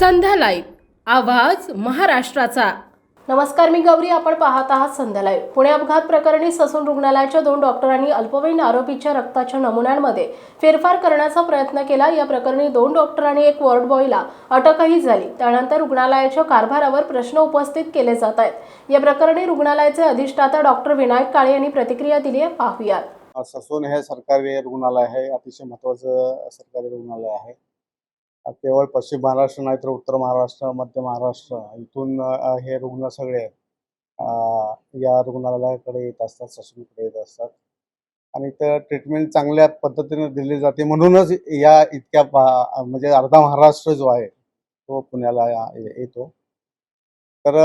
संध्या live. आवाज महाराष्ट्राचा. नमस्कार मी गौरी. आपण पाहत आहात संध्या लाईव्ह. पुणे अपघात प्रकरणी ससून रुग्णालयाच्या दोन डॉक्टरांनी अल्पवयीन आरोपीच्या रक्ताच्या नमुन्यांमध्ये फेरफार करण्याचा प्रयत्न केला. या प्रकरणी दोन डॉक्टर आणि एक वॉर्ड बॉयला अटकही झाली. त्यानंतर रुग्णालयाच्या कारभारावर प्रश्न उपस्थित केले जात आहेत. या प्रकरणी रुग्णालयाचे अधिष्ठाता डॉक्टर विनायक काळे यांनी प्रतिक्रिया दिली आहे. पाहूयात. ससून हे सरकारी रुग्णालय आहे. अतिशय महत्त्वाचं सरकारी रुग्णालय आहे. केवळ पश्चिम महाराष्ट्र नाही तर उत्तर महाराष्ट्र मध्य महाराष्ट्र इथून हे रुग्ण सगळे या रुग्णालयाकडे येत असतात ससूनकडे येत असतात. आणि तर ट्रीटमेंट चांगल्या पद्धतीने दिली जाते म्हणूनच या इतक्या म्हणजे अर्धा महाराष्ट्र जो आहे तो पुण्याला येतो. तर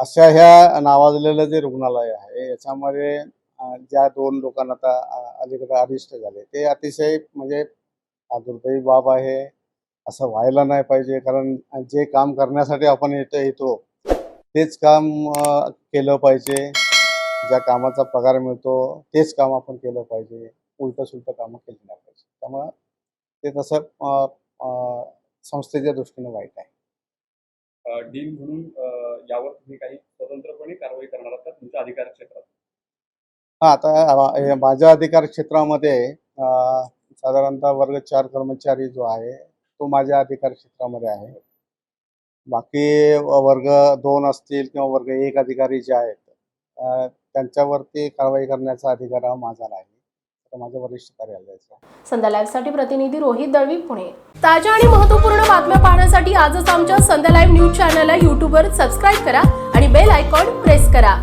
अशा ह्या नावाजलेलं जे रुग्णालय आहे याच्यामध्ये ज्या दोन लोकांना आता अलीकडे अरिष्ट झाले ते अतिशय म्हणजे दुर्दैवी बाब आहे. असं व्हायला नाही पाहिजे कारण जे काम करण्यासाठी आपण येतो येतो तेच काम केलं पाहिजे. ज्या कामाचा पगार मिळतो तेच काम आपण केलं पाहिजे. उलट सुलट कामं केली नाही पाहिजे. त्यामुळं ते तसं संस्थेच्या दृष्टीने वाईट आहे. डीन म्हणून यावर तुम्ही काही स्वतंत्रपणे कारवाई करणार आहात तुमच्या अधिकार क्षेत्रात? हा आता माझ्या अधिकार क्षेत्रामध्ये साधारणतः वर्ग चार कर्मचारी जो आहे तो माझ्या अधिकार क्षेत्रामध्ये आहे. बाकी वर्ग दोन असतील किंवा वर्ग एक अधिकारी जे आहेत त्यांच्यावरती कारवाई करण्याचा अधिकार हा माझा नाही. तर माझ्या वरिष्ठ कार्यालयाचा. संध्या लाईव्हसाठी प्रतिनिधी रोहित दळवी पुणे. ताज्या आणि महत्त्वपूर्ण बातम्या पाहण्यासाठी आजच आमच्या संध्या लाईव्ह न्यूज चॅनलला यूट्यूबवर सबस्क्राईब करा आणि बेल आयकॉन प्रेस करा.